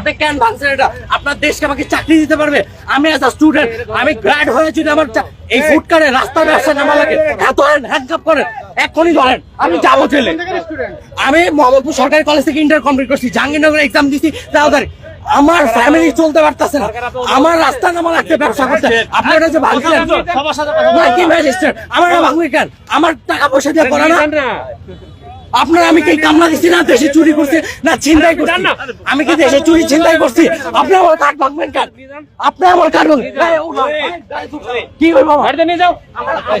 আপনি কেন ভাঙছেন এটা? আপনার দেশকে আমাকে চাকরি দিতে পারবে? আমি এজ আ স্টুডেন্ট আমি গ্র্যাড হয়ে যদি আমার এই ফুড কারে রাস্তার ব্যবসা নামা লাগে হ্যাঁ ধরেন হ্যান্ডকাপ করেন এক্ষুনি ধরেন আমি যাব জেলে। আমি মোহাম্মদপুর সরকারি কলেজ থেকে ইন্টার কমপ্লিট করছি জাহাঙ্গীরনগরে এক্সাম দিছি তাড়াতাড়ি আমার ফ্যামিলি চলতে পারতেছে না। আমার রাস্তা নামা লাগছে ব্যবসা করতে। আপনি এটা যে ভাঙছিলেন কি ম্যাজিস্ট্রেট আমার না ভাঙবে কেন আমার টাকা পয়সা দিয়ে করা না। আপনার আমি কি কামলা দিচ্ছি না? দেশে চুরি করছি না ছিনতাই করছি? আমি কি দেশে চুরি ছিনতাই করছি? আপনি আমার ভাঙবেন আপনি আমার উঠো। কি যাও। এই,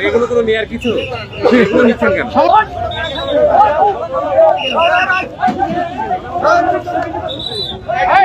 এগুলো কোনো নেওয়ার কিছু নিচ্ছেন কেন এই